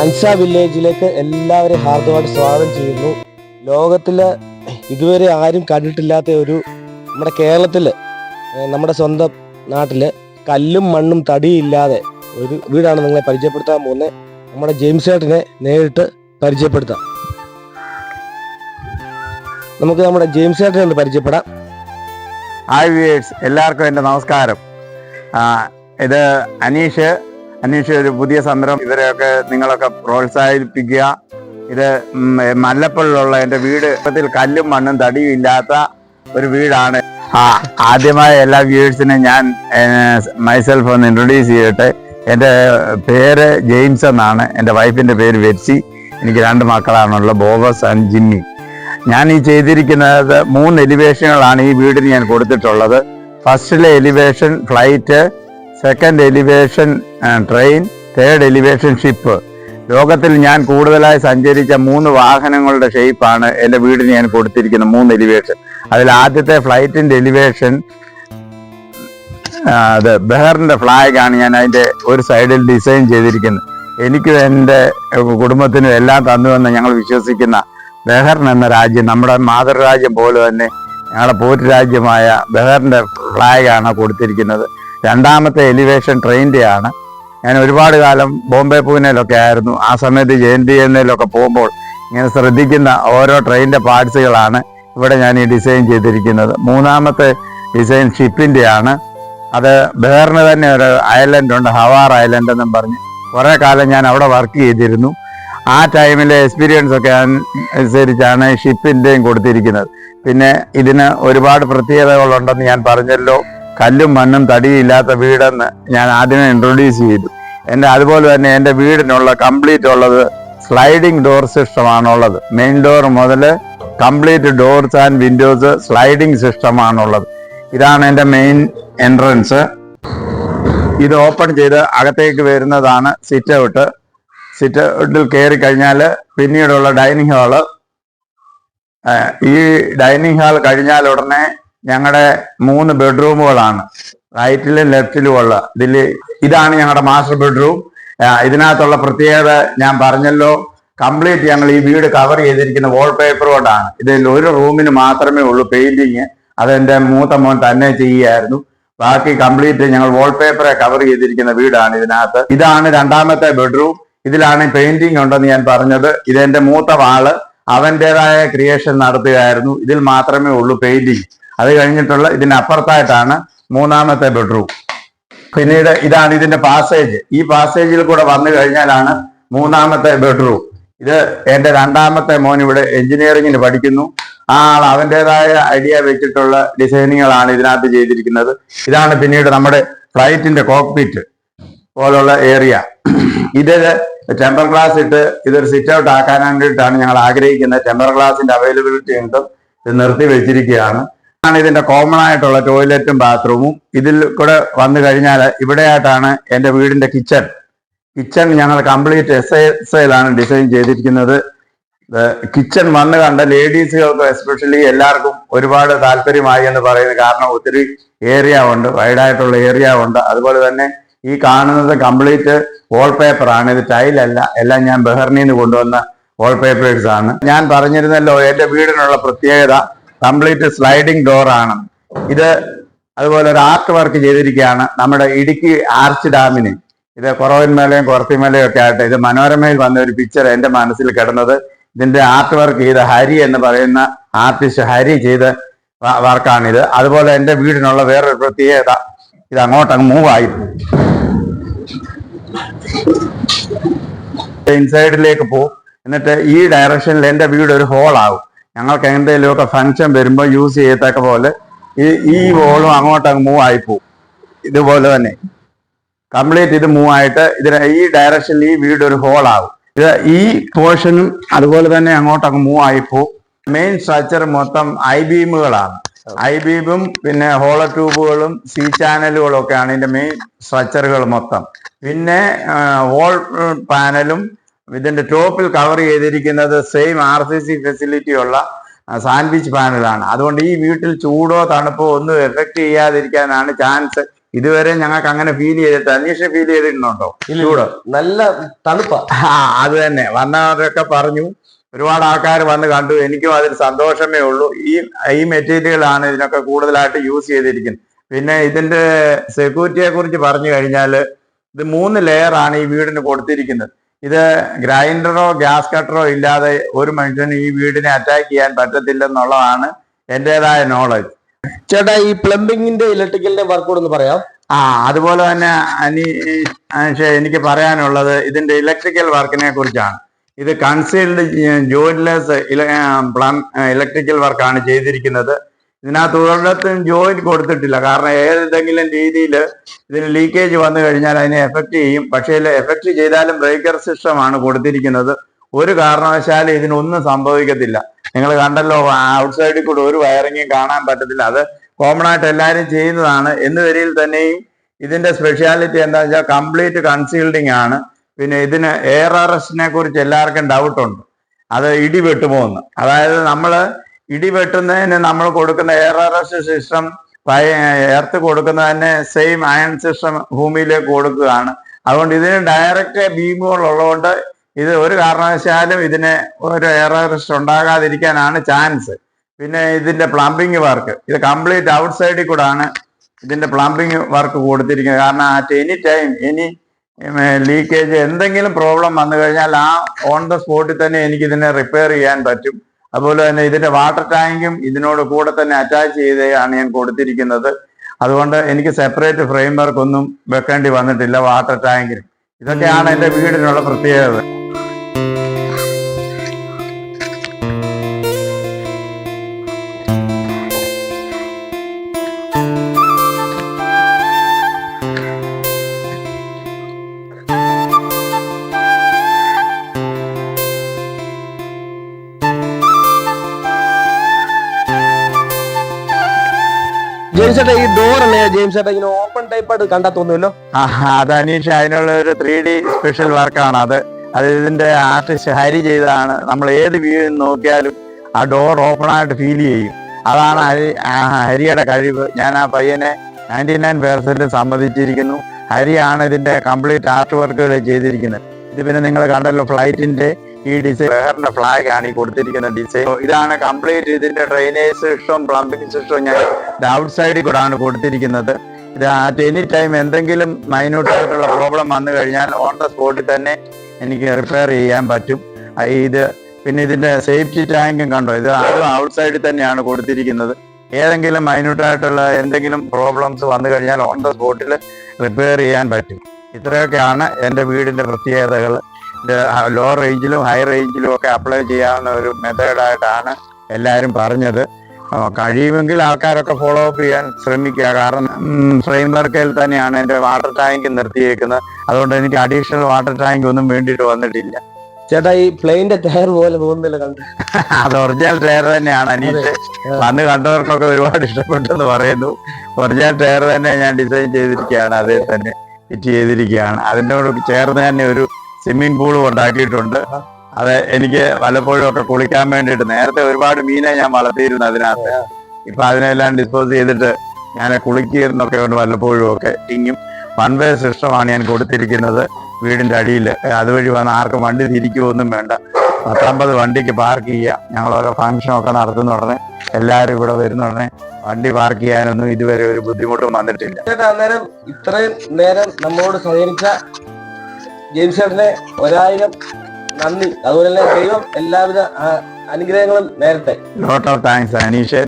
അൻസ വില്ലേജിലേക്ക് എല്ലാവരെയും ഹാർദമായിട്ട് സ്വാഗതം ചെയ്യുന്നു. ലോകത്തിൽ ഇതുവരെ ആരും കണ്ടിട്ടില്ലാത്ത ഒരു നമ്മുടെ കേരളത്തിൽ നമ്മുടെ സ്വന്തം നാട്ടിൽ കല്ലും മണ്ണും തടിയില്ലാതെ ഒരു വീടാണ് നിങ്ങളെ പരിചയപ്പെടുത്താൻ പോകുന്നത്. നമ്മുടെ ജെയിംസ് ചേട്ടനെ നേരിട്ട് പരിചയപ്പെടുത്താം. നമുക്ക് നമ്മുടെ ജെയിംസ് ചേട്ടനെ ഒന്ന് പരിചയപ്പെടാം. ഹായ് വിയേഴ്സ് എല്ലാവർക്കും എന്റെ നമസ്കാരം. ഇത് അനീഷ് അനീഷ് ഒരു പുതിയ സംരംഭം. ഇവരെയൊക്കെ നിങ്ങളൊക്കെ പ്രോത്സാഹിപ്പിക്കുക. ഇത് മല്ലപ്പള്ളിലുള്ള എന്റെ വീട്. ഇപ്പത്തിൽ കല്ലും മണ്ണും തടിയും ഇല്ലാത്ത ഒരു വീടാണ്. ആ ആദ്യമായ എല്ലാ വ്യൂഴ്സിനും ഞാൻ മൈസെൽഫ് ഒന്ന് ഇൻട്രൊഡ്യൂസ് ചെയ്യട്ടെ. എന്റെ പേര് ജെയിംസ് എന്നാണ്. എന്റെ വൈഫിന്റെ പേര് വെറ്റ്സി. എനിക്ക് രണ്ട് മക്കളാണുള്ളത് ബോബസ് ആൻഡ് ജിമ്മി. ഞാൻ ഈ ചെയ്തിരിക്കുന്നത് മൂന്ന് എലിവേഷനുകളാണ് ഈ വീടിന് ഞാൻ കൊടുത്തിട്ടുള്ളത്. ഫസ്റ്റിലെ elevation flight second elevation train third elevation ship ലോകത്തിൽ ഞാൻ കൂടുതലായി സഞ്ചരിച്ച മൂന്ന് വാഹനങ്ങളുടെ ഷേപ്പാണ് എന്റെ വീടിന് ഞാൻ കൊടുത്തിരിക്കുന്ന മൂന്ന് എലിവേഷൻ അതിൽ ആദ്യത്തെ ഫ്ലൈറ്റിന്റെ എലിവേഷൻ അത് ബെഹറിന്റെ ഫ്ലാഗാണ് ഞാൻ അതിന്റെ ഒരു സൈഡിൽ ഡിസൈൻ ചെയ്തിരിക്കുന്നത്. എനിക്കും എന്റെ കുടുംബത്തിനും എല്ലാം തന്നുവെന്ന് ഞങ്ങൾ വിശ്വസിക്കുന്ന ബെഹറിൻ എന്ന രാജ്യം നമ്മുടെ മാതൃരാജ്യം പോലെ തന്നെ ഞങ്ങളുടെ പോറ്റ് രാജ്യമായ ബെഹറിന്റെ ഫ്ലാഗാണ് കൊടുത്തിരിക്കുന്നത്. രണ്ടാമത്തെ എലിവേഷൻ ട്രെയിനിന്റെ ആണ് ഞാൻ ഒരുപാട് കാലം ബോംബെ പൂനെയിലൊക്കെ ആയിരുന്നു. ആ സമയത്ത് ജയന്തി എന്നതിലൊക്കെ പോകുമ്പോൾ ഇങ്ങനെ ശ്രദ്ധിക്കുന്ന ഓരോ ട്രെയിന്റെ പാർട്സുകളാണ് ഇവിടെ ഞാൻ ഈ ഡിസൈൻ ചെയ്തിരിക്കുന്നത്. മൂന്നാമത്തെ ഡിസൈൻ ഷിപ്പിന്റെ ആണ് അത് ബേറിന് തന്നെ ഒരു ഐലൻഡ് ഉണ്ട് ഹവാർ ഐലൻഡ് എന്നും പറഞ്ഞ് കുറേ കാലം ഞാൻ അവിടെ വർക്ക് ചെയ്തിരുന്നു. ആ ടൈമിലെ എക്സ്പീരിയൻസ് ഒക്കെ അനുസരിച്ചാണ് ഷിപ്പിന്റെയും കൊടുത്തിരിക്കുന്നത്. പിന്നെ ഇതിന് ഒരുപാട് പ്രത്യേകതകളുണ്ടെന്ന് ഞാൻ പറഞ്ഞല്ലോ. കല്ലും മണ്ണും തടിയില്ലാത്ത വീടെന്ന് ഞാൻ ആദ്യമേ ഇൻട്രൊഡ്യൂസ് ചെയ്തു. എന്റെ അതുപോലെ തന്നെ എന്റെ വീടിനുള്ള കംപ്ലീറ്റ് ഉള്ളത് സ്ലൈഡിംഗ് ഡോർ സിസ്റ്റമാണുള്ളത് മെയിൻ ഡോർ മുതൽ complete doors and windows sliding സിസ്റ്റമാണുള്ളത് ഇതാണ് എന്റെ മെയിൻ എൻട്രൻസ് ഇത് ഓപ്പൺ ചെയ്ത് അകത്തേക്ക് വരുന്നതാണ് സിറ്റ് ഔട്ട് സിറ്റ് ഔട്ടിൽ കയറി കഴിഞ്ഞാൽ പിന്നീടുള്ള ഡൈനിങ് ഹാൾ ഈ ഡൈനിങ് ഹാൾ കഴിഞ്ഞാൽ ഉടനെ ഞങ്ങളുടെ മൂന്ന് ബെഡ്റൂമുകളാണ്. റൈറ്റിലും ലെഫ്റ്റിലും ഉള്ള ഇതിൽ ഇതാണ് ഞങ്ങളുടെ മാസ്റ്റർ ബെഡ്റൂം. ഇതിനകത്തുള്ള പ്രത്യേകത ഞാൻ പറഞ്ഞല്ലോ. കംപ്ലീറ്റ് ഞങ്ങൾ ഈ വീട് കവർ ചെയ്തിരിക്കുന്ന വാൾപേപ്പർ കൊണ്ടാണ്. ഇതിൽ ഒരു റൂമിന് മാത്രമേ ഉള്ളൂ പെയിന്റിങ് അതെന്റെ മൂത്ത മോൻ തന്നെ ചെയ്യുകയായിരുന്നു ബാക്കി കംപ്ലീറ്റ് ഞങ്ങൾ വാൾപേപ്പറെ കവർ ചെയ്തിരിക്കുന്ന വീടാണ് ഇതിനകത്ത്. ഇതാണ് രണ്ടാമത്തെ ബെഡ്റൂം. ഇതിലാണ് പെയിന്റിംഗ് ഉണ്ടെന്ന് ഞാൻ പറഞ്ഞത്. ഇതെന്റെ മൂത്ത വാൾ. അവന്റേതായ ക്രിയേഷൻ നടത്തുകയായിരുന്നു. ഇതിൽ മാത്രമേ ഉള്ളൂ പെയിന്റിങ് അത് കഴിഞ്ഞിട്ടുള്ള ഇതിനപ്പുറത്തായിട്ടാണ് മൂന്നാമത്തെ ബെഡ്റൂം പിന്നീട് ഇതാണ് ഇതിന്റെ പാസേജ് ഈ പാസേജിൽ കൂടെ വന്നു കഴിഞ്ഞാലാണ് മൂന്നാമത്തെ ബെഡ്റൂം ഇത് എന്റെ രണ്ടാമത്തെ മോൻ ഇവിടെ എഞ്ചിനീയറിംഗിന് പഠിക്കുന്നു. ആ ആൾ അവന്റേതായ ഐഡിയ വെച്ചിട്ടുള്ള ഡിസൈനിങ്ങുകളാണ് ഇതിനകത്ത് ചെയ്തിരിക്കുന്നത്. ഇതാണ് പിന്നീട് നമ്മുടെ ഫ്ലൈറ്റിന്റെ കോക്പിറ്റ് പോലുള്ള ഏരിയ ഇത് ടെമ്പർ ഗ്ലാസ് ഇട്ട് ഇതൊരു സിറ്റ് ഔട്ട് ആക്കാൻ വേണ്ടിയിട്ടാണ് ഞങ്ങൾ ആഗ്രഹിക്കുന്നത്. ടെമ്പർ ഗ്ലാസിന്റെ അവൈലബിലിറ്റി ഉണ്ടും ഇത് നിർത്തി വെച്ചിരിക്കുകയാണ്. ആണ് ഇതിന്റെ കോമൺ ആയിട്ടുള്ള ടോയ്ലറ്റും ബാത്റൂമും ഇതിൽ കൂടെ വന്നു കഴിഞ്ഞാൽ ഇവിടെയായിട്ടാണ് എന്റെ വീടിന്റെ കിച്ചൺ കിച്ചൺ ഞങ്ങൾ കംപ്ലീറ്റ് എസ് എസ് ഡിസൈൻ ചെയ്തിരിക്കുന്നത്. കിച്ചൺ വന്ന് കണ്ട ലേഡീസുകൾക്ക് എസ്പെഷ്യലി എല്ലാവർക്കും ഒരുപാട് താല്പര്യമായി എന്ന് പറയുന്നത് കാരണം ഒത്തിരി ഏരിയ ഉണ്ട് വൈഡായിട്ടുള്ള ഏരിയ ഉണ്ട്. അതുപോലെ തന്നെ ഈ കാണുന്നത് കംപ്ലീറ്റ് വാൾപേപ്പർ ആണ്. ഇത് ടൈലല്ല എല്ലാം ഞാൻ ബെഹറിനിൽ നിന്ന് കൊണ്ടുവന്ന വാൾപേപ്പേഴ്സ് ആണ്. ഞാൻ പറഞ്ഞിരുന്നല്ലോ എന്റെ വീടിനുള്ള പ്രത്യേകത കംപ്ലീറ്റ് സ്ലൈഡിംഗ് ആണ്. ഇത് അതുപോലെ ഒരു ആർട്ട് വർക്ക് ചെയ്തിരിക്കുകയാണ്. നമ്മുടെ ഇടുക്കി ആർച്ച് ഡാമിന്. ഇത് കുറവന്മലയും കുറത്തിമലയും ഒക്കെ ആയിട്ട് ഇത് മനോരമയിൽ വന്ന ഒരു പിക്ചർ എന്റെ മനസ്സിൽ കിടന്നത്. ഇതിന്റെ ആർട്ട് വർക്ക് ചെയ്ത ഹരി എന്ന് പറയുന്ന ആർട്ടിസ്റ്റ് ഹരി ചെയ്ത വർക്കാണിത്. അതുപോലെ എന്റെ വീടിനുള്ള വേറൊരു പ്രത്യേകത ഇത് അങ്ങോട്ട് അങ്ങ് മൂവ് ആയി ഇൻസൈഡിലേക്ക് പോകും എന്നിട്ട് ഈ ഡയറക്ഷനിൽ എന്റെ വീട് ഒരു ഹോൾ ആവും. ഞങ്ങൾക്ക് എന്തെങ്കിലുമൊക്കെ ഫംഗ്ഷൻ വരുമ്പോൾ യൂസ് ചെയ്യത്തക്ക പോലെ ഈ ഈ വോളും അങ്ങോട്ടങ്ങ് മൂവ് ആയി പോവും. ഇതുപോലെ തന്നെ. കംപ്ലീറ്റ് ഇത് മൂവ് ആയിട്ട് ഇതിന് ഈ ഡയറക്ഷനിൽ ഈ വീട് ഒരു ഹോൾ ആവും. ഇത് ഈ പോർഷനും അതുപോലെ തന്നെ അങ്ങോട്ടങ്ങ് മൂവ് ആയി പോവും. മെയിൻ സ്ട്രക്ചർ മൊത്തം ഐ ബീമുകളാണ് ഐ ബീമും പിന്നെ ഹോളോ ട്യൂബുകളും സി ചാനലുകളും ഒക്കെയാണ് ഇതിന്റെ മെയിൻ സ്ട്രക്ചറുകൾ മൊത്തം. പിന്നെ വോൾ പാനലും ഇതിന്റെ ടോപ്പിൽ കവർ ചെയ്തിരിക്കുന്നത് same R C C facility ഉള്ള സാൻഡ്വിച്ച് പാനലാണ് അതുകൊണ്ട് ഈ വീട്ടിൽ ചൂടോ തണുപ്പോ ഒന്നും എഫക്ട് ചെയ്യാതിരിക്കാനാണ് ചാൻസ് ഇതുവരെ ഞങ്ങൾക്ക് അങ്ങനെ ഫീൽ ചെയ്തിട്ട് അന്വേഷണം ഫീൽ ചെയ്തിട്ടുണ്ടോ ചൂട്? നല്ല തണുപ്പ്. ആ അത് തന്നെ. വന്നവരൊക്കെ പറഞ്ഞു. ഒരുപാട് ആൾക്കാർ വന്ന് കണ്ടു. എനിക്കും അതിൽ സന്തോഷമേ ഉള്ളൂ. ഈ ഈ മെറ്റീരിയലാണ് ഇതിനൊക്കെ കൂടുതലായിട്ട് യൂസ് ചെയ്തിരിക്കുന്നത്. പിന്നെ ഇതിന്റെ സെക്യൂരിറ്റിയെ കുറിച്ച് പറഞ്ഞു കഴിഞ്ഞാൽ ഇത് മൂന്ന് ലെയർ ആണ് ഈ വീടിന് കൊടുത്തിരിക്കുന്നത്. ഇത് ഗ്രൈൻഡറോ ഗ്യാസ് കട്ടറോ ഇല്ലാതെ ഒരു മനുഷ്യന് ഈ വീടിനെ അറ്റാക്ക് ചെയ്യാൻ പറ്റത്തില്ലെന്നുള്ളതാണ് എന്റെതായ നോളജ് ചേട്ടാ ഈ പ്ലംബിങ്ങിന്റെ ഇലക്ട്രിക്കലിന്റെ വർക്കോട് ഒന്ന് പറയാം. ആ അതുപോലെ തന്നെ അനി എനിക്ക് പറയാനുള്ളത് ഇതിന്റെ ഇലക്ട്രിക്കൽ വർക്കിനെ കുറിച്ചാണ്. ഇത് കൺസീൽഡ് ജോയിൻലെസ് ഇലക്ട്രിക്കൽ വർക്കാണ് ചെയ്തിരിക്കുന്നത്. ഇതിനകത്ത് ഒരിടത്തും ജോയിന്റ് കൊടുത്തിട്ടില്ല. കാരണം ഏതെങ്കിലും രീതിയിൽ ഇതിന് ലീക്കേജ് വന്നു കഴിഞ്ഞാൽ അതിനെ എഫക്ട് ചെയ്യും. പക്ഷേ എഫക്ട് ചെയ്താലും ബ്രേക്കർ സിസ്റ്റമാണ് കൊടുത്തിരിക്കുന്നത്. ഒരു കാരണവശാലും ഇതിനൊന്നും സംഭവിക്കത്തില്ല. നിങ്ങൾ കണ്ടല്ലോ ഔട്ട് സൈഡിൽ കൂടെ ഒരു വയറിങ്ങും കാണാൻ പറ്റത്തില്ല. അത് കോമൺ ആയിട്ട് എല്ലാവരും ചെയ്യുന്നതാണ്. എന്ന് വരിയിൽ തന്നെയും ഇതിന്റെ സ്പെഷ്യാലിറ്റി എന്താ വെച്ചാൽ കംപ്ലീറ്റ് കൺസീൽഡിങ് ആണ്. പിന്നെ ഇതിന് എയർ അറസ്റ്റിനെ കുറിച്ച് എല്ലാവർക്കും ഡൗട്ടുണ്ട് അത് ഇടി വെട്ടുമോ എന്ന് അതായത് നമ്മൾ ഇടി വെട്ടുന്നതിന് നമ്മൾ കൊടുക്കുന്ന എയർ അറസ്റ്റ് സിസ്റ്റം എർത്ത് കൊടുക്കുന്നതിന് സെയിം അയൺ സിസ്റ്റം ഭൂമിയിലേക്ക് കൊടുക്കുകയാണ്. അതുകൊണ്ട് ഇതിന് ഡയറക്റ്റ് ബീമുകൾ ഉള്ളതുകൊണ്ട് ഇത് ഒരു കാരണവശാലും ഇതിന് ഒരു എയർ അറസ്റ്റ് ഉണ്ടാകാതിരിക്കാനാണ് ചാൻസ് പിന്നെ ഇതിന്റെ പ്ലംബിംഗ് വർക്ക് ഇത് കംപ്ലീറ്റ് ഔട്ട് സൈഡിൽ കൂടെ ആണ് ഇതിന്റെ പ്ലംബിംഗ് വർക്ക് കൊടുത്തിരിക്കുന്നത്. കാരണം at any time any leakage എന്തെങ്കിലും പ്രോബ്ലം വന്നു കഴിഞ്ഞാൽ ആ ഓൺ ദ സ്പോട്ടിൽ തന്നെ എനിക്ക് ഇതിനെ റിപ്പയർ ചെയ്യാൻ പറ്റും. അതുപോലെ തന്നെ ഇതിന്റെ വാട്ടർ ടാങ്കും ഇതിനോട് കൂടെ തന്നെ അറ്റാച്ച് ചെയ്തെയാണ് ഞാൻ കൊടുത്തിരിക്കുന്നത്. അതുകൊണ്ട് എനിക്ക് സെപ്പറേറ്റ് ഫ്രെയിം വർക്ക് ഒന്നും വെക്കേണ്ടി വന്നിട്ടില്ല വാട്ടർ ടാങ്കിൽ ഇതൊക്കെയാണ് എന്റെ വീടിനുള്ള പ്രത്യേകത. ജെയിംസ് ഈ ഡോർ അല്ലേ? ജെയിംസ് ഇങ്ങനെ ഓപ്പൺ ടൈപ്പ് ആയിട്ട് കണ്ടാ തോന്നുമല്ലോ അത് അനീഷ് അതിനുള്ള ഒരു ത്രീ ഡി സ്പെഷ്യൽ വർക്കാണ് അത് അത് ഇതിന്റെ ആർട്ടിസ്റ്റ് ഹരി ചെയ്തതാണ്. നമ്മൾ ഏത് വ്യൂ നോക്കിയാലും ആ ഡോർ ഓപ്പൺ ആയിട്ട് ഫീൽ ചെയ്യും. അതാണ് ഹരി ഹരിയുടെ കഴിവ്. ഞാൻ ആ പയ്യനെ നയന്റി നയൻ പേഴ്സന്റ് സമ്മതിച്ചിരിക്കുന്നു. ഹരിയാണ് ഇതിന്റെ കംപ്ലീറ്റ് ആർട്ട് വർക്കുകൾ ചെയ്തിരിക്കുന്നത്. ഇത് പിന്നെ നിങ്ങൾ കണ്ടല്ലോ ഫ്ലൈറ്റിന്റെ ഈ ഡിസൈൻ ബെഹറിന്റെ ഫ്ലാഗ് ആണ് ഈ കൊടുത്തിരിക്കുന്ന ഡിസൈൻ ഇതാണ് കംപ്ലീറ്റ് ഇതിന്റെ ഡ്രെയിനേജ് സിസ്റ്റം പ്ലംബിംഗ് സിസ്റ്റം ഞാൻ ഔട്ട് സൈഡിൽ കൂടെ ആണ് കൊടുത്തിരിക്കുന്നത്. ഇത് അറ്റ് എനി ടൈം എന്തെങ്കിലും മൈന്യൂട്ട് ആയിട്ടുള്ള പ്രോബ്ലം വന്നു കഴിഞ്ഞാൽ ഓൺ ദ സ്പോട്ടിൽ തന്നെ എനിക്ക് റിപ്പയർ ചെയ്യാൻ പറ്റും. ഇത് പിന്നെ ഇതിന്റെ സേഫ്റ്റി ടാങ്കും കണ്ടോ? ഇത് അതും ഔട്ട് സൈഡിൽ തന്നെയാണ് കൊടുത്തിരിക്കുന്നത്. ഏതെങ്കിലും മൈന്യൂട്ട് ആയിട്ടുള്ള എന്തെങ്കിലും പ്രോബ്ലംസ് വന്നു കഴിഞ്ഞാൽ ഓൺ ദ സ്പോട്ടിൽ റിപ്പയർ ചെയ്യാൻ പറ്റും. ഇത്രയൊക്കെയാണ് എന്റെ വീടിന്റെ പ്രത്യേകതകൾ. ലോ റേഞ്ചിലും ഹൈ റേഞ്ചിലും ഒക്കെ അപ്ലൈ ചെയ്യാവുന്ന ഒരു മെത്തേഡായിട്ടാണ് എല്ലാവരും പറഞ്ഞത്. കഴിയുമെങ്കിൽ ആൾക്കാരൊക്കെ ഫോളോ അപ്പ് ചെയ്യാൻ ശ്രമിക്കുക. കാരണം ഫ്രെയിം വർക്കിൽ തന്നെയാണ് എന്റെ വാട്ടർ ടാങ്ക് നിർത്തിയേക്കുന്നത്. അതുകൊണ്ട് എനിക്ക് അഡീഷണൽ വാട്ടർ ടാങ്ക് ഒന്നും വേണ്ടിയിട്ട് വന്നിട്ടില്ല. ചേട്ടാ ഈ പ്ലെയിന്റെ ടയർ പോലെ തോന്നുന്നില്ല കണ്ട്. അത് ഒറിജിനൽ ടയർ തന്നെയാണ്. അനീഷ് വന്ന് കണ്ടവർക്കൊക്കെ ഒരുപാട് ഇഷ്ടപ്പെട്ടെന്ന് പറയുന്നു. ഒറിജിനൽ ടയർ തന്നെ ഞാൻ ഡിസൈൻ ചെയ്തിരിക്കുകയാണ്. അതേ തന്നെ ഫിറ്റ് ചെയ്തിരിക്കുകയാണ്. അതിനോട് ചേർന്ന് തന്നെ ഒരു സ്വിമ്മിംഗ് പൂളും ഉണ്ടാക്കിയിട്ടുണ്ട്. അത് എനിക്ക് വല്ലപ്പോഴും ഒക്കെ കുളിക്കാൻ വേണ്ടിയിട്ട് നേരത്തെ ഒരുപാട് മീനെ ഞാൻ വളർത്തിയിരുന്നു അതിനകത്ത്. ഇപ്പൊ അതിനെല്ലാം ഡിസ്പോസ് ചെയ്തിട്ട് ഞാൻ കുളിക്കുന്നൊക്കെ ഉണ്ട് വല്ലപ്പോഴും ഒക്കെ ഇങ്ങും വൺ വേ സിസ്റ്റമാണ് ഞാൻ കൊടുത്തിരിക്കുന്നത് വീടിന്റെ അടിയിൽ അതുവഴി വന്ന് ആർക്കും വണ്ടി തിരിക്കുമൊന്നും വേണ്ട. പത്തൊമ്പത് വണ്ടിക്ക് പാർക്ക് ചെയ്യുക ഞങ്ങൾ ഓരോ ഫംഗ്ഷൻ ഒക്കെ നടത്തുന്ന ഉടനെ എല്ലാവരും ഇവിടെ വരുന്ന ഉടനെ വണ്ടി പാർക്ക് ചെയ്യാനൊന്നും ഇതുവരെ ഒരു ബുദ്ധിമുട്ടും വന്നിട്ടില്ല. അന്നേരം ഇത്രയും നേരം നമ്മളോട് സഹകരിച്ച ജെയിംസ് ചേട്ടനെ ഒരായിരം നന്ദി. അതുപോലെ തന്നെ ദൈവം എല്ലാവിധ അനുഗ്രഹങ്ങളും നേരത്തെ ലോട്ട് ഓഫ് താങ്ക്സ് അനീഷ്.